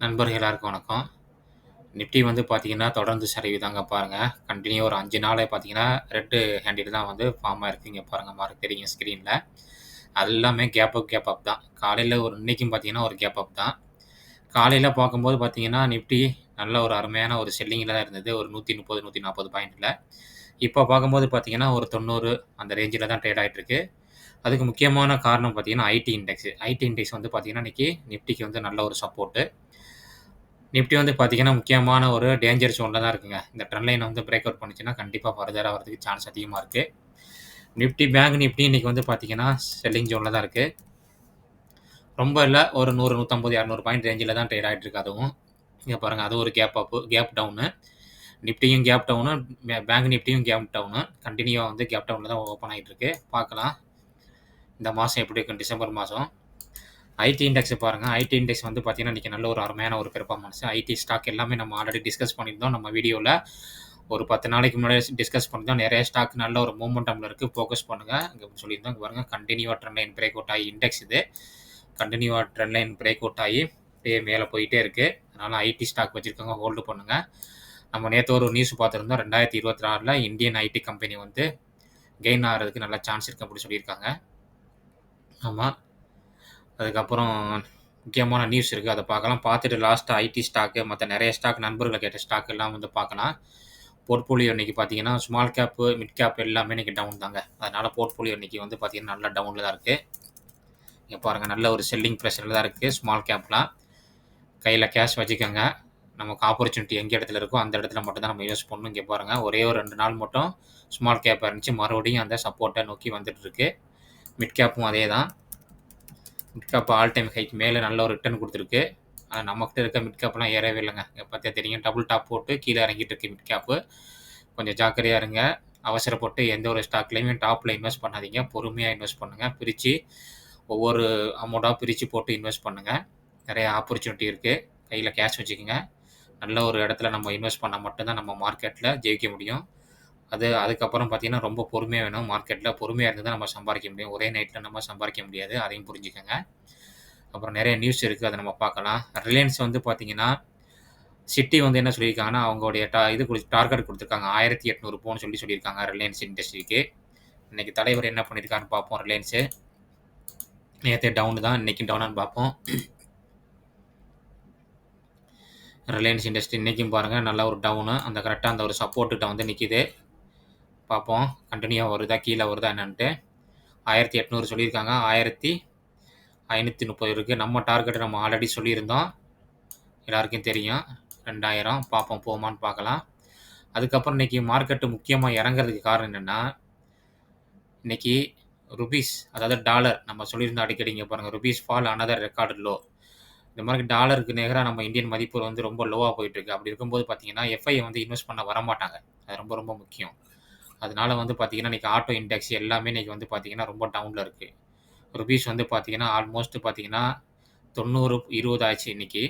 நண்பர்கள் எல்லாருக்கும் வணக்கம். நிஃப்டி வந்து பார்த்தீங்கன்னா, தொடர்ந்து சரிவு தாங்க பாருங்கள் கண்டினியூ ஒரு அஞ்சு நாளே பார்த்தீங்கன்னா, ரெட்டு ஹேண்டில் தான் வந்து ஃபார்ம் ஆயிருக்கு. இங்கே பாருங்கள் மார்க் தெரியும் ஸ்க்ரீனில் அது எல்லாமே கேப் அப், கேப் அப் தான். காலையில் ஒரு இன்னைக்கும் பார்த்தீங்கன்னா, ஒரு கேப் அப் தான். காலையில் பார்க்கும்போது பார்த்தீங்கன்னா, நிஃப்டி நல்ல ஒரு அருமையான ஒரு செல்லிங்கில் தான் இருந்தது. ஒரு நூற்றி முப்பது நூற்றி நாற்பது பாயிண்டில் இப்போ பார்க்கும்போது பார்த்தீங்கன்னா, ஒரு 90 அந்த ரேஞ்சில் தான் ட்ரேட் ஆயிட்டுருக்கு அதுக்கு முக்கியமான காரணம் பார்த்தீங்கன்னா, ஐடி இண்டெக்ஸ். ஐடி இண்டெக்ஸ் வந்து பார்த்தீங்கன்னா, இன்னைக்கு நிஃப்டிக்கு வந்து நல்ல ஒரு சப்போர்ட்டு. நிஃப்டி வந்து பார்த்தீங்கன்னா, முக்கியமான ஒரு டேஞ்சர் ஜோனில் தான் இருக்குங்க. இந்த ட்ரெண்ட் லைன் வந்து பிரேக் அவுட் பண்ணுச்சுன்னா, கண்டிப்பாக ஃபர்தராக வரதுக்கு சான்ஸ் அதிகமாக இருக்குது நிஃப்டி, பேங்க் நிஃப்டி இன்னைக்கு வந்து பார்த்தீங்கன்னா, செல்லிங் ஜோனில் தான் இருக்குது ரொம்ப இல்லை ஒரு 100, 150, 200 பாயிண்ட் ரேஞ்சில் தான் ட்ரேட் ஆகிட்டு இருக்கு அதுவும். இங்கே பாருங்கள் அது ஒரு கேப் அப், கேப் டவுனு. நிஃப்டியும் கேப் டவுனு, பேங்க் நிஃப்டியும் கேப் டவுனு. கண்டினியூவாக வந்து கேப் டவுனில் தான் ஓப்பன் ஆகிட்டு இருக்கு. பார்க்கலாம். இந்த மாதம் எப்படி இருக்கும் டிசம்பர் மாதம் ஐடி இண்டெக்ஸ் பாருங்க. ஐடி இண்டெக்ஸ் வந்து பார்த்தீங்கன்னா, இன்றைக்கி நல்ல ஒரு அருமையான ஒரு பெர்ஃபார்மன்ஸ். ஐடி ஸ்டாக் எல்லாமே நம்ம ஆல்ரெடி டிஸ்கஸ் பண்ணியிருந்தோம் நம்ம வீடியோவில் ஒரு 10 நாளைக்கு முன்னாடி டிஸ்கஸ் பண்ணியிருந்தோம். நிறைய ஸ்டாக் நல்ல ஒரு மொமெண்டம்ல இருக்குது ஃபோக்கஸ் பண்ணுங்க. இங்கே சொல்லியிருந்தோம். இங்கே பாருங்கள் கன்டினியூவா ட்ரெண்ட் லைன் பிரேக் அவுட் ஆகி இண்டெக்ஸ் இது. கண்டினியூவாக ட்ரெண்ட் லைன் பிரேக் அவுட் ஆகி அப்படியே மேலே போயிட்டே இருக்குது அதனால் ஐடி ஸ்டாக் வச்சுருக்கவங்க ஹோல்டு பண்ணுங்கள் நம்ம நேற்று ஒரு நியூஸ் பார்த்துருந்தோம் ரெண்டாயிரத்தி இருபத்தி நாலில் இந்தியன் ஐடி கம்பெனி வந்து கெயின் ஆகிறதுக்கு நல்ல சான்ஸ் இருக்குது அப்படின்னு சொல்லியிருக்காங்க. ஆமாம் அதுக்கப்புறம் முக்கியமான நியூஸ் இருக்குது அதை பார்க்கலாம். பார்த்துட்டு லாஸ்ட்டாக ஐடி ஸ்டாக்கு மற்ற நிறைய ஸ்டாக் நண்பர்களை கேட்ட ஸ்டாக் எல்லாம் வந்து பார்க்கலாம். போர்ட்ஃபோலியோ இன்றைக்கி பார்த்தீங்கன்னா, ஸ்மால் கேப்பு மிட் கேப் எல்லாமே இன்றைக்கி டவுன் தாங்க. அதனால் போர்ட்ஃபோலியோ இன்றைக்கி வந்து பார்த்தீங்கன்னா, நல்லா டவுனில் தான் இருக்குது இங்கே பாருங்கள் நல்ல ஒரு செல்லிங் ப்ரெஷரில் தான் இருக்குது ஸ்மால் கேப்லாம். கையில் கேஷ் வச்சுக்கோங்க. நமக்கு ஆப்பர்ச்சுனிட்டி எங்கே இடத்துல இருக்கோ, அந்த இடத்துல மட்டும் தான் நம்ம யூஸ் பண்ணணும். இங்கே பாருங்க ஒரே ஒரு ரெண்டு நாள் மட்டும் ஸ்மால் கேப்பாக இருந்துச்சு. மறுபடியும் அந்த சப்போர்ட்டை நோக்கி வந்துட்டு இருக்கு. மிட் கேப்பும் அதே தான். மிட்காப் ஆல் டைம் ஹைக்கு மேலே நல்ல ஒரு ரிட்டர்ன் கொடுத்துருக்கு ஆனால் நம்மகிட்ட இருக்க மிட்காப்லாம் ஏறவே இல்லைங்க இங்கே பார்த்தா தெரியும். டபுள் டாப் போட்டு கீழே இறங்கிட்டு இருக்கு மிட்காப்பு கொஞ்சம் ஜாக்கிரதையாக இருங்க. அவசரப்பட்டு எந்த ஒரு ஸ்டாக்லேயுமே டாப்பில் இன்வெஸ்ட் பண்ணாதீங்க. பொறுமையாக இன்வெஸ்ட் பண்ணுங்கள் பிரித்து ஒவ்வொரு அமௌண்ட்டாக பிரித்து போட்டு இன்வெஸ்ட் பண்ணுங்கள் நிறைய ஆப்பர்ச்சுனிட்டி இருக்குது கையில் கேஷ் வச்சுக்கோங்க நல்ல ஒரு இடத்துல நம்ம இன்வெஸ்ட் பண்ணால் மட்டும்தான் நம்ம மார்க்கெட்டில் ஜெயிக்க முடியும். அது அதுக்கப்புறம் பார்த்தீங்கன்னா, ரொம்ப பொறுமையாக வேணும் மார்க்கெட்டில் பொறுமையாக இருந்து தான் நம்ம சம்பாதிக்க முடியும். ஒரே நைட்டில் நம்ம சம்பாதிக்க முடியாது. அதையும் புரிஞ்சுக்கோங்க அப்புறம் நிறைய நியூஸ் இருக்குது அதை நம்ம பார்க்கலாம். ரிலையன்ஸ் வந்து பார்த்தீங்கன்னா, சிட்டி வந்து என்ன சொல்லியிருக்காங்கன்னா, அவங்களுடைய டா இது குடு டார்கெட் குடுத்துருக்காங்க. 1800 போன்னு சொல்லி சொல்லியிருக்காங்க ரிலையன்ஸ் இண்டஸ்ட்ரிக்கு. இன்றைக்கி தலைவர் என்ன பண்ணியிருக்காருன்னு பார்ப்போம் ரிலையன்ஸு. நேற்று டவுன் தான். இன்றைக்கும் டவுனான்னு பார்ப்போம். ரிலையன்ஸ் இண்டஸ்ட்ரி இன்றைக்கும் பாருங்கள் நல்ல ஒரு டவுனு. அந்த கரெக்டாக அந்த ஒரு சப்போர்ட்டுகிட்ட வந்து நிற்கிது பார்ப்போம். கண்டினியூவாக வருதா, கீழே வருதா என்னன்ட்டு. 1800 சொல்லியிருக்காங்க. ஆயிரத்தி ஐநூற்றி முப்பது இருக்குது நம்ம டார்கெட் நம்ம ஆல்ரெடி சொல்லியிருந்தோம். எல்லாருக்கும் தெரியும். 2000 பார்ப்போம் போகுமான்னு பார்க்கலாம். அதுக்கப்புறம் இன்னைக்கு மார்க்கெட்டு முக்கியமாக இறங்குறதுக்கு காரணம் என்னென்னா இன்னைக்கு ருபீஸ் அதாவது டாலர் நம்ம சொல்லியிருந்தோம் அடிக்கடி இங்கே பாருங்கள் rupees fall another record low. இந்த மாதிரி டாலருக்கு நிகரா நம்ம இந்தியன் மதிப்பு வந்து ரொம்ப லோவாக போயிட்டுருக்கு அப்படி இருக்கும்போது பார்த்தீங்கன்னா, எஃப்ஐ வந்து இன்வெஸ்ட் பண்ண வரமாட்டாங்க. அது ரொம்ப ரொம்ப முக்கியம். அதனால வந்து பார்த்தீங்கன்னா, இன்றைக்கி ஆட்டோ இண்டெக்ஸ் எல்லாமே இன்றைக்கி வந்து பார்த்தீங்கன்னா, ரொம்ப டவுனில் இருக்குது ருபீஸ் வந்து பார்த்தீங்கன்னா, ஆல்மோஸ்ட் பார்த்தீங்கன்னா, 90, 20 ஆச்சு இன்னைக்கு.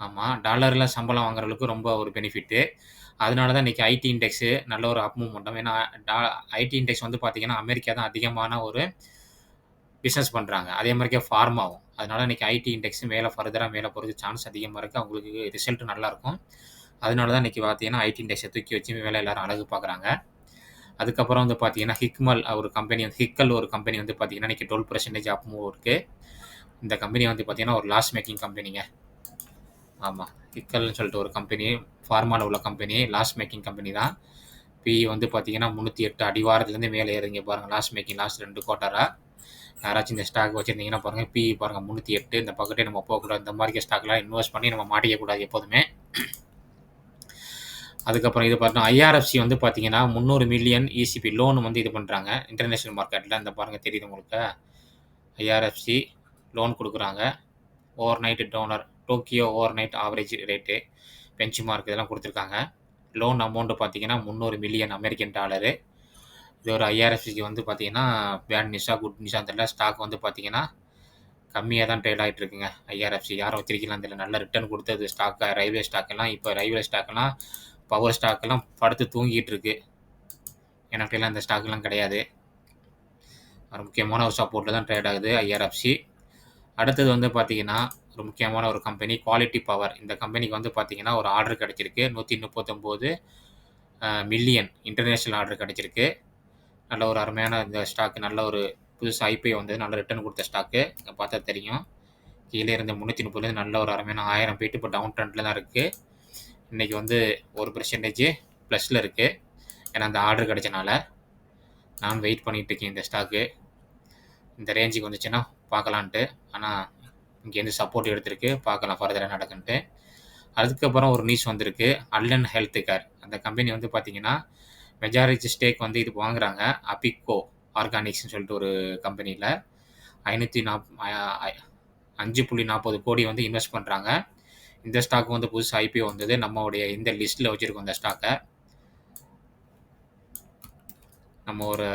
ஆமாம் டாலரில் சம்பளம் வாங்குறவங்களுக்கு ரொம்ப ஒரு பெனிஃபிட்டு. அதனால தான் இன்றைக்கி ஐடி இண்டெக்ஸு நல்ல ஒரு அப் மூவ்மெண்டம். ஏன்னா டா ஐடி இண்டெக்ஸ் வந்து பார்த்தீங்கன்னா, அமெரிக்கா தான் அதிகமான ஒரு பிஸ்னஸ் பண்ணுறாங்க அதே மாதிரிக்கே ஃபார்மாகும் அதனால இன்றைக்கி ஐடி இண்டெக்ஸ் மேலே ஃபர்தராக மேலே போகிறதுக்கு சான்ஸ் அதிகமாக இருக்குது அவங்களுக்கு ரிசல்ட் நல்லாயிருக்கும் அதனால தான் இன்றைக்கி பார்த்தீங்கன்னா, ஐடி இண்டெக்ஸை தூக்கி வச்சு வேலை எல்லோரும் அழகு பார்க்குறாங்க. அதுக்கப்புறம் வந்து பார்த்தீங்கன்னா, ஹிக்மல் ஒரு கம்பெனி வந்து ஹிக்கல் ஒரு கம்பெனி வந்து பார்த்தீங்கன்னா, இன்னைக்கு 12% அப் இருக்குது இந்த கம்பெனி வந்து பார்த்தீங்கன்னா, ஒரு லாஸ் மேக்கிங் கம்பெனிங்க. ஆமாம் ஹிக்கல்னு சொல்லிட்டு ஒரு கம்பெனி. ஃபார்மால உள்ள கம்பெனி. லாஸ் மேக்கிங் கம்பெனி தான். பிஇ வந்து பார்த்தீங்கன்னா, 308 அடிவாரத்துலேருந்து மேலே ஏறுதுங்க பாருங்க. லாஸ் மேக்கிங் லாஸ்ட் ரெண்டு கோட்டாராக யாராச்சும் இந்த ஸ்டாக் வச்சிருந்தீங்கன்னா பி பிஇ பாருங்க 308 இந்த பக்கெட்டே நம்ம போகக்கூடாது. இந்த மாதிரி ஸ்டாக்லாம் இன்வெஸ்ட் பண்ணி நம்ம மாட்டிக்கக்கூடாது எப்போதுமே. அதுக்கப்புறம் இது பார்த்தா ஐஆர்எஃப்சி வந்து பார்த்தீங்கன்னா, 300 மில்லியன் இசிபி லோன் வந்து இது பண்ணுறாங்க இன்டர்நேஷனல் மார்க்கெட்டில் இந்த பாருங்கள் தெரியுது உங்களுக்கு. ஐஆர்எஃப்சி லோன் கொடுக்குறாங்க over night TONA Tokyo over night average rate, benchmark இதெல்லாம் கொடுத்துருக்காங்க லோன் அமௌண்ட்டு பார்த்தீங்கன்னா, 300 மில்லியன் அமெரிக்கன் டாலரு. இது ஒரு ஐஆர்எஃப்சிக்கு வந்து பார்த்தீங்கன்னா, பேட் நிஷா குட் நிஷா தெரியல. ஸ்டாக் வந்து பார்த்தீங்கன்னா, கம்மியாக தான் ட்ரேட் ஆகிட்டு இருக்குங்க. ஐஆர்எஃப்சி யாரும் வச்சிருக்கலாம் தெரியல. நல்ல ரிட்டர்ன் கொடுத்தது ஸ்டாக்காக ரயில்வே ஸ்டாக்கெல்லாம் இப்போ ரயில்வே ஸ்டாக்லாம், பவர் ஸ்டாக்கெல்லாம் படுத்து தூங்கிட்டு இருக்கு. எனக்கெல்லாம் இந்த ஸ்டாக்லாம் கிடையாது. ஒரு முக்கியமான ஒரு சப்போர்ட்டில் தான் ட்ரேட் ஆகுது ஐஆர்எஃப்சி. அடுத்தது வந்து பார்த்தீங்கன்னா, ஒரு முக்கியமான ஒரு கம்பெனி குவாலிட்டி பவர் இந்த கம்பெனிக்கு வந்து பார்த்தீங்கன்னா ஒரு ஆர்டர் கிடச்சிருக்கு. நூற்றி முப்பத்தொம்போது மில்லியன் இன்டர்நேஷ்னல் ஆர்டர் கிடச்சிருக்கு. நல்ல ஒரு அருமையான இந்த ஸ்டாக்கு நல்ல ஒரு புதுசு ஐபிஓ வந்து நல்ல ரிட்டர்ன் கொடுத்த ஸ்டாக்கு இங்கே பார்த்தா தெரியும். கீழே இருந்த முந்நூற்றி முப்பதுலேருந்து நல்ல ஒரு அருமையான ஆயிரம் போயிட்டு இப்போ டவுன் ட்ரெண்டில் தான் இருக்குது இன்றைக்கி வந்து ஒரு பர்சன்டேஜ் ப்ளஸில் இருக்குது ஏன்னா அந்த ஆர்டர் கிடைச்சனால நான் வெயிட் பண்ணிகிட்டு இருக்கேன் இந்த ஸ்டாக்கு இந்த ரேஞ்சுக்கு வந்துச்சுன்னா பார்க்கலான்ட்டு. ஆனால் இங்கேருந்து சப்போர்ட் எடுத்திருக்கு. பார்க்கலாம் ஃபர்தராக நடக்குன்ட்டு. அதுக்கப்புறம் ஒரு நியூஸ் வந்திருக்கு. அல்லன் ஹெல்த் கேர் அந்த கம்பெனி வந்து பார்த்தீங்கன்னா மெஜாரிட்டி ஸ்டேக் வந்து இது வாங்குறாங்க. அபிகோ ஆர்கானிக்ஸ்னு சொல்லிட்டு ஒரு கம்பெனியில் ஐநூற்றி நாப் அஞ்சு புள்ளி நாற்பது கோடி வந்து இன்வெஸ்ட் பண்ணுறாங்க இந்த ஸ்டாக் வந்து புதுசு ஐபிஓ வந்தது. நம்மளுடைய இந்த லிஸ்ட்டில் வச்சுருக்கோம் இந்த ஸ்டாக்கை நம்ம ஒரு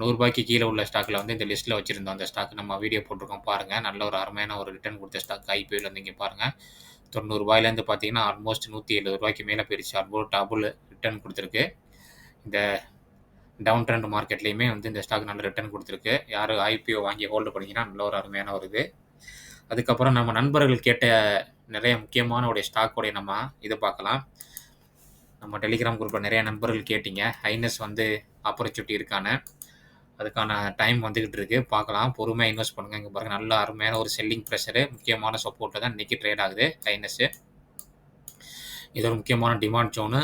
நூறுரூபாய்க்கு கீழே உள்ள ஸ்டாக்கில் வந்து இந்த லிஸ்ட்டில் வச்சுருந்தோம். அந்த ஸ்டாக் நம்ம வீடியோ போட்டிருக்கோம் பாருங்கள் நல்ல ஒரு அருமையான ஒரு ரிட்டர்ன் கொடுத்த ஸ்டாக் ஐபிஓலேருந்து இங்கே பாருங்கள் தொண்ணூறுபாயிலேருந்து பார்த்தீங்கன்னா ஆல்மோஸ்ட் நூற்றி எழுபது ரூபாய்க்கு மேலே போயிடுச்சு ஆல்மோஸ்ட் டபுள் ரிட்டர்ன் கொடுத்துருக்கு. இந்த டவுன் ட்ரெண்ட் மார்க்கெட்லேயுமே வந்து இந்த ஸ்டாக் நல்ல ரிட்டர்ன் கொடுத்துருக்கு. யார் ஐபிஓ வாங்கி ஹோல்டு பண்ணிங்கன்னா நல்ல ஒரு அருமையான ஒரு இது. அதுக்கப்புறம் நம்ம நண்பர்கள் கேட்ட நிறைய முக்கியமான உடைய ஸ்டாக்கோடைய நம்ம இதை பார்க்கலாம். நம்ம டெலிகிராம் குரூப்பில் நிறைய நண்பர்கள் கேட்டிங்க. ஹைனஸ் வந்து ஆப்பர்ச்சுனிட்டி இருக்கான அதுக்கான டைம் வந்துக்கிட்டு இருக்கு. பார்க்கலாம். பொறுமையாக இன்வெஸ்ட் பண்ணுங்கள் இங்கே பாருங்கள் நல்ல அருமையான ஒரு செல்லிங் ப்ரெஷரு முக்கியமான சப்போர்ட்டில் தான் இன்றைக்கி ட்ரேட் ஆகுது ஹைனஸ்ஸு இது ஒரு முக்கியமான டிமாண்ட் ஜோனு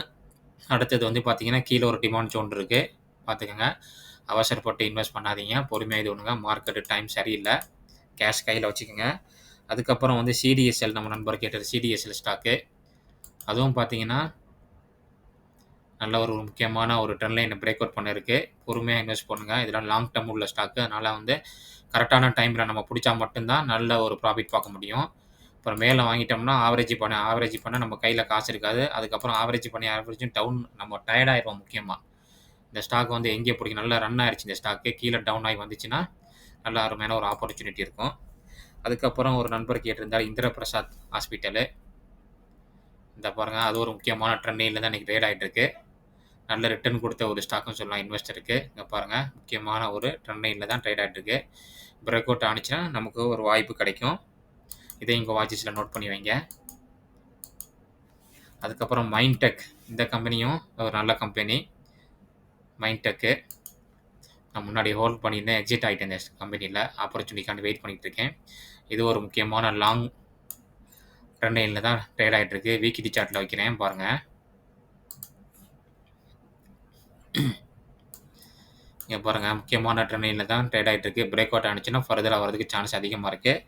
அடுத்தது வந்து பார்த்தீங்கன்னா கீழே ஒரு டிமாண்ட் ஜோன் இருக்குது பார்த்துக்கோங்க. அவசரப்பட்டு இன்வெஸ்ட் பண்ணாதீங்க. பொறுமையாக இது ஒன்றுங்க மார்க்கெட்டு டைம் சரியில்லை. கேஷ் கையில் வச்சுக்கோங்க. அதுக்கப்புறம் வந்து சிடிஎஸ்எல் நம்ம நண்பர் கேட்டது சிடிஎஸ்எல் ஸ்டாக்கு அதுவும் பார்த்தீங்கன்னா நல்ல ஒரு முக்கியமான ஒரு ட்ரெண்ட் லைனை பிரேக் அவுட் பண்ணிருக்கு. பொறுமையாக இன்வெஸ்ட் பண்ணுங்கள் இதெல்லாம் லாங் டேர்ம் உள்ள ஸ்டாக்கு அதனால் வந்து கரெக்டான டைமில் நம்ம பிடிச்சா மட்டும்தான் நல்ல ஒரு ப்ராஃபிட் பார்க்க முடியும். அப்புறம் மேலே வாங்கிட்டோம்னா ஆவரேஜ் பண்ண ஆவரேஜ் பண்ண நம்ம கையில் காசு இருக்காது. அதுக்கப்புறம் ஆவரேஜ் பண்ணி ஆவரேஜும் டவுன் நம்ம டயர்டாயிருவோம் முக்கியமாக இந்த ஸ்டாக் வந்து எங்கே பிடிக்கும் நல்லா ரன் ஆயிடுச்சு இந்த ஸ்டாக்கு கீழே டவுன் ஆகி வந்துச்சுன்னா நல்ல அருமையான ஒரு ஆப்பர்ச்சுனிட்டி இருக்கும். அதுக்கப்புறம் ஒரு நண்பர் கேட்டிருந்தார் இந்திர பிரசாத் ஹாஸ்பிட்டலு இந்த பாருங்கள் அது ஒரு முக்கியமான ட்ரெண்டிங்கில் தான் இன்றைக்கி ட்ரேட் ஆகிட்டு இருக்கு. நல்ல ரிட்டர்ன் கொடுத்த ஒரு ஸ்டாக்குன்னு சொல்லலாம் இன்வெஸ்டருக்கு இங்கே பாருங்கள் முக்கியமான ஒரு ட்ரெண்டிங்கில் தான் ட்ரேட் ஆகிட்டு இருக்கு. பிரேக் அவுட் ஆனிச்சுன்னா நமக்கு ஒரு வாய்ப்பு கிடைக்கும். இதை இங்கே வாட்சஸில் நோட் பண்ணி வைங்க. அதுக்கப்புறம் மைண்ட் டெக் இந்த கம்பெனியும் ஒரு நல்ல கம்பெனி மைண்ட் டெக்கு நான் முன்னாடி ஹோல்ட் பண்ணியிருந்தேன் எக்ஸிட் ஆகிட்டேன் இந்த கம்பெனியில் ஆப்பர்ச்சுனிட்டிக்காண்டி வெயிட் பண்ணிகிட்டு இருக்கேன் இது ஒரு முக்கியமான லாங் ட்ரெண்டைனில் தான் ட்ரேட் ஆகிட்டு இருக்கு வீக்லி சார்ட்டில் வைக்கிறேன் பாருங்கள் இங்கே பாருங்கள் முக்கியமான ட்ரெண்டைனில் தான் ட்ரேட் ஆகிட்டு இருக்கு பிரேக் அவுட் ஆனிச்சுன்னா ஃபர்தராக வரதுக்கு சான்ஸ் அதிகமாக இருக்குது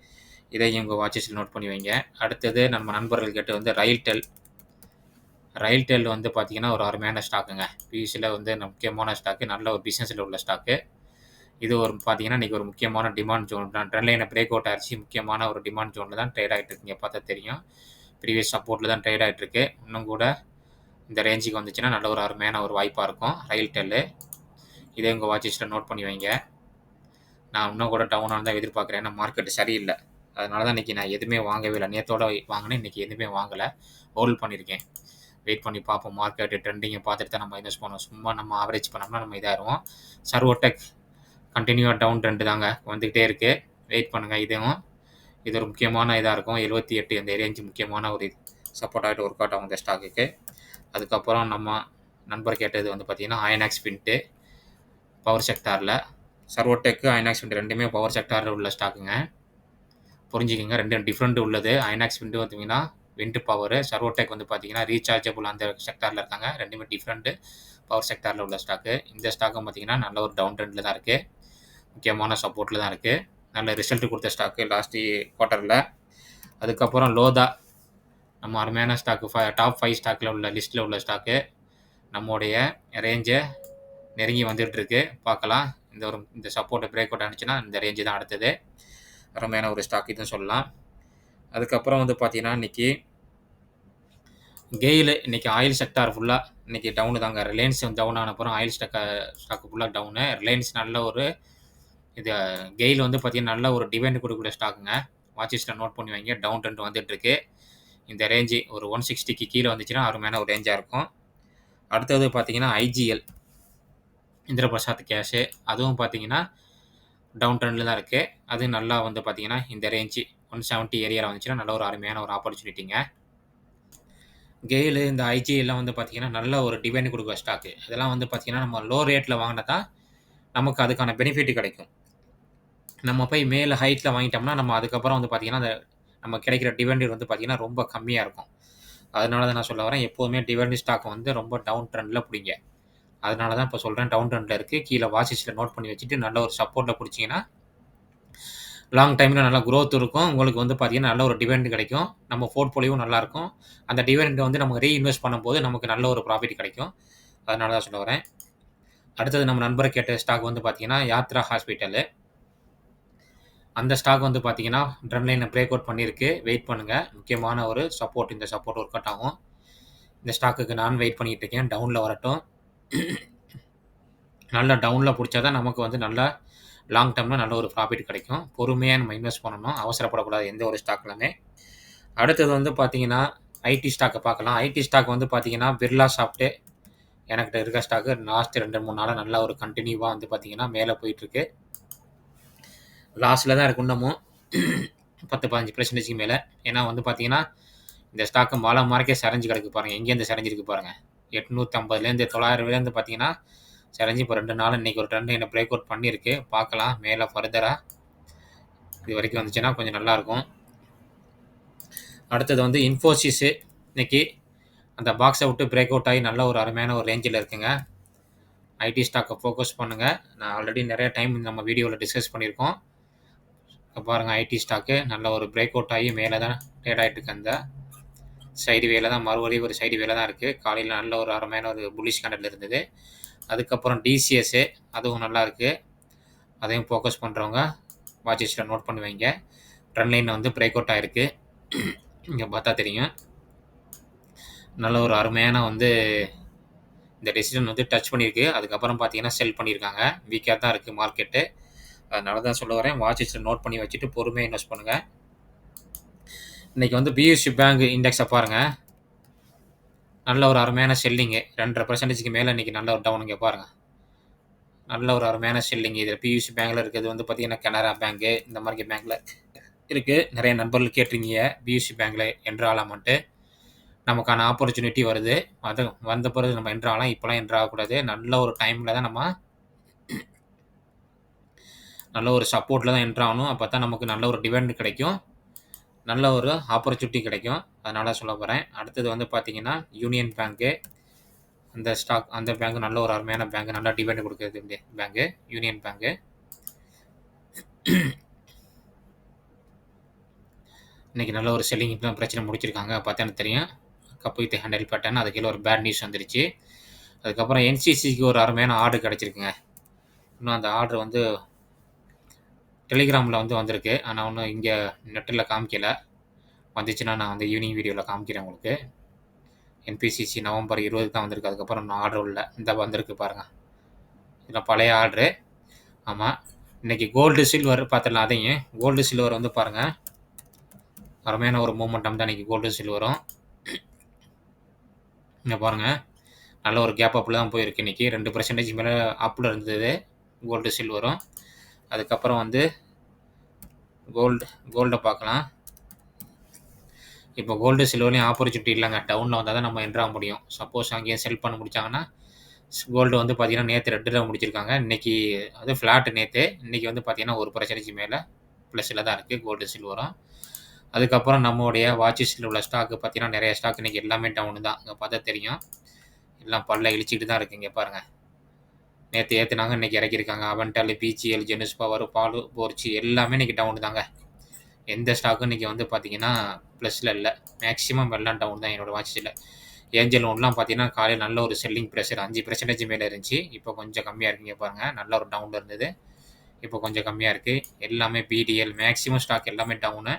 இதை உங்கள் வாட்சஸில் நோட் பண்ணி வைங்க. அடுத்தது நம்ம நண்பர்கள் கேட்டு வந்து ரயில்டெல் ரயில்டெல் வந்து பார்த்தீங்கன்னா ஒரு அருமையான ஸ்டாக்குங்க. பியூசியில் வந்து முக்கியமான ஸ்டாக்கு நல்ல ஒரு பிஸ்னஸில் உள்ள ஸ்டாக்கு. இது ஒரு பார்த்தீங்கன்னா இன்றைக்கி ஒரு முக்கியமான டிமாண்ட் ஜோன் தான். ட்ரெண்ட் லைனை பிரேக் அவுட் ஆகிடுச்சு முக்கியமான ஒரு டிமாண்ட் ஜோனில் தான் ட்ரேட் ஆகிட்டு இருக்குங்க பார்த்தா தெரியும். ப்ரீவியஸ் சப்போர்ட்டில் தான் ட்ரேட் ஆகிட்டு இருக்கு. இன்னும் கூட இந்த ரேஞ்சுக்கு வந்துச்சுன்னா நல்ல ஒரு அருமையான ஒரு வாய்ப்பாக இருக்கும். ரயில்டெல்லு இதே உங்கள் வாட்சஸில் நோட் பண்ணி வைங்க. நான் இன்னும் கூட டவுனாக தான் எதிர்பார்க்குறேன். ஏன்னா மார்க்கெட் சரியில்லை. அதனால தான் இன்றைக்கி நான் எதுவுமே வாங்கவே இல்லை. நேற்றோட வாங்கினேன். இன்றைக்கி எதுவுமே வாங்கலை. ஹோல்ட் பண்ணியிருக்கேன் வெயிட் பண்ணி பார்ப்போம். மார்க்கெட்டு ட்ரெண்டிங்கை பார்த்துட்டு தான் நம்ம இன்வெஸ்ட் பண்ணுவோம். சும்மா நம்ம ஆவரேஜ் பண்ணோம்னா நம்ம இதாகிடுவோம் சர்வோடெக் கண்டினியூவாக டவுன் ட்ரெண்டு தாங்க. வந்துக்கிட்டே இருக்குது வெயிட் பண்ணுங்கள் இதுவும் இது ஒரு முக்கியமான இதாக இருக்கும். எழுபத்தி எட்டு இந்த ரேஞ்சு முக்கியமான ஒரு சப்போர்ட் ஆகிட்டு ஒர்க் அவுட் ஆகும் இந்த ஸ்டாக்குக்கு அதுக்கப்புறம் நம்ம நண்பர் கேட்டது வந்து பார்த்திங்கன்னா ஐநாக்ஸ் பின்ட்டு பவர் செக்டாரில் சர்வோடெக்கு ஐநாக்ஸ் பின்ட் ரெண்டுமே பவர் செக்டாரில் உள்ள ஸ்டாக்குங்க புரிஞ்சுக்கோங்க. ரெண்டும் டிஃப்ரெண்ட் உள்ளது. ஐநாக்ஸ் பின்ட்டு பார்த்தீங்கன்னா விண்டு பவர் சர்வோடெக் வந்து பார்த்தீங்கன்னா ரீசார்ஜபிள் அந்த செக்டாரில் இருக்காங்க. ரெண்டுமே டிஃப்ரெண்ட்டு பவர் செக்டாரில் உள்ள ஸ்டாக்கு இந்த ஸ்டாக்கும் பார்த்தீங்கன்னா நல்ல ஒரு டவுன் ட்ரெண்டில் தான் இருக்குது முக்கியமான சப்போர்ட்டில் தான் இருக்குது நல்ல ரிசல்ட் கொடுத்த ஸ்டாக்கு லாஸ்ட் குவார்ட்டரில் அதுக்கப்புறம் லோதா நம்ம அருமையான ஸ்டாக்கு ஃபை டாப் ஃபைவ் ஸ்டாக்கில் உள்ள லிஸ்ட்டில் உள்ள ஸ்டாக்கு நம்முடைய ரேஞ்சை நெருங்கி வந்துகிட்ருக்கு பார்க்கலாம். இந்த ஒரு இந்த சப்போர்ட்டை பிரேக் அவுட் ஆனிச்சுன்னா இந்த ரேஞ்சு தான் அடுத்தது. அருமையான ஒரு ஸ்டாக் இதுன்னு சொல்லலாம். அதுக்கப்புறம் வந்து பார்த்தீங்கன்னா இன்றைக்கி கெயில் இன்றைக்கி ஆயில் செக்டார் ஃபுல்லாக இன்றைக்கி டவுனு தாங்க. ரிலையன்ஸ் டவுன் ஆனப்புறம் ஆயில் ஸ்டாக்கை ஸ்டாக்கு ஃபுல்லாக டவுனு ரிலையன்ஸ் நல்ல ஒரு இது கெயில் வந்து பார்த்திங்கன்னா நல்ல ஒரு டிவைண்ட் கொடுக்கக்கூடிய ஸ்டாக்குங்க வாட்சஸில் நோட் பண்ணி வைங்க. டவுன் ட்ரெண்ட் வந்துட்டுருக்கு. இந்த ரேஞ்சு ஒரு ஒன் சிக்ஸ்டிக்கு கீழே வந்துச்சுன்னா அருமையான ஒரு ரேஞ்சாக இருக்கும். அடுத்தது பார்த்தீங்கன்னா ஐஜிஎல் இந்திரபிரசாத் கேஷு அதுவும் பார்த்தீங்கன்னா டவுன் ட்ரெண்டில் தான் இருக்குது அது நல்லா வந்து பார்த்தீங்கன்னா இந்த ரேஞ்சு ஒன் செவன்ட்டி ஏரியாவில் வந்துச்சுன்னா நல்ல ஒரு அருமையான ஒரு ஆப்பர்ச்சுனிட்டிங்க கெயிலு இந்த ஐஜி எல்லாம் வந்து பார்த்தீங்கன்னா நல்ல ஒரு டிவைன் கொடுக்குற ஸ்டாக்கு இதெல்லாம் வந்து பார்த்தீங்கன்னா நம்ம லோ ரேட்டில் வாங்கினா தான் நமக்கு அதுக்கான பெனிஃபிட் கிடைக்கும். நம்ம போய் மேலே ஹைட்டில் வாங்கிட்டோம்னா நம்ம அதுக்கப்புறம் வந்து பார்த்தீங்கன்னா அந்த நம்ம கிடைக்கிற டிவெண்ட் வந்து பார்த்தீங்கன்னா ரொம்ப கம்மியாக இருக்கும். அதனால தான் நான் சொல்ல வரேன் எப்போதுமே டிவெண்ட் ஸ்டாக் வந்து ரொம்ப டவுன் ட்ரெண்டில் பிடிங்க. அதனால தான் இப்போ சொல்கிறேன் டவுன் ட்ரெண்டில் இருக்குது கீழே வாசிஸில் நோட் பண்ணி வச்சுட்டு நல்ல ஒரு சப்போர்ட்டில் பிடிச்சிங்கன்னா லாங் டைமில் நல்லா க்ரோத் இருக்கும். உங்களுக்கு வந்து பார்த்தீங்கன்னா நல்ல ஒரு டிவெண்ட் கிடைக்கும். நம்ம போர்ட்ஃபோலியோவும் நல்லாயிருக்கும் அந்த டிவெண்ட் வந்து நமக்கு ரீஇன்வெஸ்ட் பண்ணும்போது நமக்கு நல்ல ஒரு ப்ராஃபிட் கிடைக்கும். அதனால தான் சொல்ல வரேன். அடுத்தது நம்ம நண்பரை கேட்ட ஸ்டாக் வந்து பார்த்தீங்கன்னா யாத்ரா ஹாஸ்பிட்டலு அந்த ஸ்டாக் வந்து பார்த்தீங்கன்னா ட்ரெண்ட் லைனை பிரேக் அவுட் பண்ணியிருக்கு. வெயிட் பண்ணுங்கள் முக்கியமான ஒரு சப்போர்ட் இந்த சப்போர்ட் ஒர்க் அவுட் ஆகும். இந்த ஸ்டாக்குக்கு நான் வெயிட் பண்ணிட்டு இருக்கேன். டவுனில் வரட்டும். நல்லா டவுனில் பிடிச்சா தான் நமக்கு வந்து நல்லா லாங் டேர்மில் நல்ல ஒரு ப்ராஃபிட் கிடைக்கும். பொறுமையாக நம்ம இன்வெஸ்ட் பண்ணணும். அவசரப்படக்கூடாது எந்த ஒரு ஸ்டாக்லையுமே அடுத்தது வந்து பார்த்தீங்கன்னா ஐடி ஸ்டாக்கை பார்க்கலாம். ஐடி ஸ்டாக் வந்து பார்த்தீங்கன்னா பிர்லா சாஃப்ட்டு எனக்கிட்ட இருக்க ஸ்டாக்கு லாஸ்ட் ரெண்டு மூணு நாளாக நல்லா ஒரு கண்டினியூவாக வந்து பார்த்தீங்கன்னா மேலே போயிட்டுருக்கு. லாஸ்ட்டில் தான் இருக்கு இன்னமும். பத்து பதினஞ்சு பர்சன்டேஜ்க்கு மேலே. ஏன்னா வந்து பார்த்தீங்கன்னா இந்த ஸ்டாக்கு மாலை மார்க்கே சரிஞ்சு கிடக்கு பாருங்கள் எங்கேருந்து சரிஞ்சிருக்கு பாருங்கள் எட்நூற்றம்பதுலேருந்து தொள்ளாயிரம் ரூபாயிலேருந்து பார்த்தீங்கன்னா சரிஞ்சு இப்போ ரெண்டு நாள் இன்றைக்கி ஒரு ட்ரெண்ட் என்ன பிரேக் அவுட் பண்ணியிருக்கு. பார்க்கலாம் மேலே ஃபர்தராக இது வரைக்கும் வந்துச்சுன்னா கொஞ்சம் நல்லாயிருக்கும் அடுத்தது வந்து இன்ஃபோசிஸு இன்றைக்கி அந்த பாக்ஸை விட்டு பிரேக் அவுட் ஆகி நல்ல ஒரு அருமையான ஒரு ரேஞ்சில் இருக்குங்க. ஐடி ஸ்டாக்கை ஃபோக்கஸ் பண்ணுங்கள் நான் ஆல்ரெடி நிறைய டைம் நம்ம வீடியோவில் டிஸ்கஸ் பண்ணியிருக்கோம். இப்போ பாருங்கள் ஐடி ஸ்டாக்கு நல்ல ஒரு பிரேக் அவுட் ஆகி மேலே தான் ட்ரேட் ஆகிட்டு இருக்கு அந்த சைடு வேலை தான் மறுபடியும் ஒரு சைடு வேலை தான் இருக்குது காலையில் நல்ல ஒரு அருமையான ஒரு புலிஷ் கண்டல் இருந்தது. அதுக்கப்புறம் டிசிஎஸ்ஸு அதுவும் நல்லா இருக்குது அதையும் ஃபோக்கஸ் பண்ணுறவங்க வாட்சஸில் நோட் பண்ணுவீங்க. ட்ரெண்ட் லைன் வந்து பிரேக் அவுட் ஆகிருக்கு இங்கே பார்த்தா தெரியும். நல்ல ஒரு அருமையான வந்து இந்த டெசிஷன் வந்து டச் பண்ணியிருக்கு. அதுக்கப்புறம் பார்த்தீங்கன்னா செல் பண்ணியிருக்காங்க. வீக்காக தான் இருக்குது மார்க்கெட்டு அதனால தான் சொல்ல வரேன். வாட்சஸில் நோட் பண்ணி வச்சுட்டு பொறுமையாக இன்வெஸ்ட் பண்ணுங்கள் இன்றைக்கி வந்து பிஎஸ்சி பேங்க் இண்டெக்ஸை பாருங்கள் நல்ல ஒரு அருமையான செல்லிங்கு ரெண்டரை பர்சன்டேஜ்க்கு மேலே இன்றைக்கி நல்ல ஒரு டவுனுங்க பாருங்கள் நல்ல ஒரு அருமையான செல்லிங் இதில் பியூசி பேங்க்கில் இருக்கிறது வந்து பார்த்தீங்கன்னா கனரா பேங்க்கு இந்த மாதிரி பேங்க்கில் இருக்குது நிறைய நண்பர்கள் கேட்டிருக்கீங்க. பியூசி பேங்க்கில் என்ட்ரு நமக்கான ஆப்பர்ச்சுனிட்டி வருது. அது வந்த பிறகு நம்ம என்றாலாம் இப்போலாம் என்ட்ரு ஆகக்கூடாது. நல்ல ஒரு டைமில் தான் நம்ம நல்ல ஒரு சப்போர்ட்டில் தான் என்ட்ராகணும் அப்போ தான் நமக்கு நல்ல ஒரு டிவெண்ட் கிடைக்கும். நல்ல ஒரு ஆப்பர்ச்சுனிட்டி கிடைக்கும். அதனால் சொல்ல போகிறேன் அடுத்தது வந்து பார்த்தீங்கன்னா யூனியன் பேங்க்கு அந்த ஸ்டாக் அந்த பேங்க் நல்ல ஒரு அருமையான பேங்க் நல்லா டிபெண்ட் கொடுக்குறது பேங்க்கு யூனியன் பேங்க்கு இன்றைக்கி நல்ல ஒரு செல்லிங் இப்போ பிரச்சனை முடிச்சிருக்காங்க. பார்த்தா எனக்கு தெரியும். கப்பு வித் ஹேண்டில் பேட்டர்ன் அது கீழே ஒரு பேட் நியூஸ் வந்துருச்சு. அதுக்கப்புறம் என்சிசிக்கு ஒரு அருமையான ஆர்டர் கிடச்சிருக்குங்க. இன்னும் அந்த ஆர்டர் வந்து டெலிகிராமில் வந்து வந்திருக்கு. ஆனால் ஒன்றும் இங்கே நெட்டில் காமிக்கல. வந்துச்சுன்னா நான் வந்து ஈவினிங் வீடியோவில் காமிக்கிறேன் உங்களுக்கு. என்பிசிசி நவம்பர் இருபது தான் வந்திருக்கு. அதுக்கப்புறம் நான் ஆர்டர் இல்லை இந்த வந்திருக்கு பாருங்கள் இதில் பழைய ஆர்டரு ஆமாம் இன்றைக்கி கோல்டு சில்வர் பார்த்துடலாம் அதையும். கோல்டு சில்வர் வந்து பாருங்கள் அருமையான ஒரு மூமெண்டம் தான் இன்றைக்கி கோல்டு சில்வரும் இங்கே பாருங்கள் நல்ல ஒரு கேப் அப்பில் தான் போயிருக்கு இன்றைக்கி ரெண்டு பர்சன்டேஜ் மேலே அப்பில் இருந்தது. கோல்டு சில்வரும் அதுக்கப்புறம் வந்து கோல்டு கோல்டை பார்க்கலாம். இப்போ கோல்டு சில்வர்லேயும் ஆப்பர்ச்சுனிட்டி இல்லைங்க. டவுனில் வந்தால் தான் நம்ம என்ட்ராக முடியும். சப்போஸ் அங்கேயும் செல் பண்ண முடிச்சாங்கன்னா கோல்டு வந்து பார்த்தீங்கன்னா நேற்று ரெட்டில் முடிச்சிருக்காங்க. இன்றைக்கி அது ஃப்ளாட் நேற்று இன்றைக்கி வந்து பார்த்தீங்கன்னா ஒரு பர்சன்டேஜ் மேலே ப்ளஸில் தான் இருக்குது கோல்டு சில்வரும் அதுக்கப்புறம் நம்மளுடைய வாட்சஸில் உள்ள ஸ்டாக்கு பார்த்தீங்கன்னா நிறைய ஸ்டாக் இன்றைக்கி எல்லாமே டவுனு தான். அங்கே பார்த்தா தெரியும். எல்லாம் பல்ல இழிச்சிக்கிட்டு தான் இருக்குது இங்கே பாருங்கள் நேற்று ஏற்றுனாங்க இன்றைக்கி இறக்கியிருக்காங்க. Avantel PGEL Genus power Balu forge எல்லாமே இன்றைக்கி டவுன் தாங்க. எந்த ஸ்டாக்கும் இன்றைக்கி வந்து பார்த்தீங்கன்னா ப்ளஸில் இல்லை. மேக்ஸிமம் எல்லாம் டவுன் தான் என்னோடய வாட்சில் ஏஞ்சல் ஒன்லாம் பார்த்தீங்கன்னா காலையில் நல்ல ஒரு செல்லிங் ப்ரெஷர் அஞ்சு பர்சன்டேஜ் மேலே இருந்துச்சு. இப்போ கொஞ்சம் கம்மியாக இருக்குங்க பாருங்கள் நல்ல ஒரு டவுன் இருந்தது. இப்போ கொஞ்சம் கம்மியாக இருக்குது எல்லாமே பிடிஎல் மேக்ஸிமம் ஸ்டாக் எல்லாமே டவுனு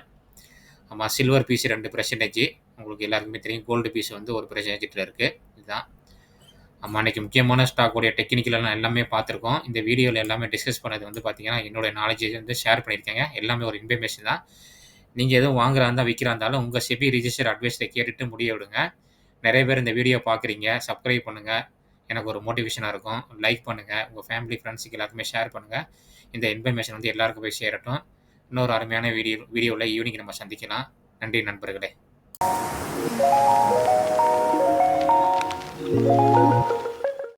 ஆமாம் சில்வர் பீஸ் ரெண்டு பர்சன்டேஜ் உங்களுக்கு எல்லாருக்குமே தெரியும். கோல்டு பீஸ் வந்து ஒரு பர்சன்டேஜில் இருக்குது இதுதான். ஆமாம் அன்றைக்கி முக்கியமான ஸ்டாக்கோடைய டெக்னிக்கலெல்லாம் எல்லாமே பார்த்துருக்கோம். இந்த வீடியோவில் எல்லாமே டிஸ்கஸ் பண்ணது வந்து பார்த்தீங்கன்னா என்னுடைய நாலேஜை வந்து ஷேர் பண்ணியிருக்கேங்க. எல்லாமே ஒரு இன்ஃபர்மேஷன் தான். நீங்கள் எதுவும் வாங்குறா இருந்தால் விற்கிறா இருந்தாலும் உங்கள் செபி ரிஜிஸ்டர் அட்வைஸை கேட்டுட்டு முடிய விடுங்க. நிறைய பேர் இந்த வீடியோ பார்க்குறீங்க சப்ஸ்கிரைப் பண்ணுங்கள் எனக்கு ஒரு மோட்டிவேஷனாக இருக்கும். லைக் பண்ணுங்கள் உங்கள் ஃபேமிலி ஃப்ரெண்ட்ஸுக்கு எல்லாருக்குமே ஷேர் பண்ணுங்கள் இந்த இன்ஃபர்மேஷன் வந்து எல்லாருக்கும் போய் சேரட்டும். இன்னொரு அருமையான வீடியோ வீடியோவில் ஈவினிங் நம்ம சந்திக்கலாம். நன்றி நண்பர்களே. Música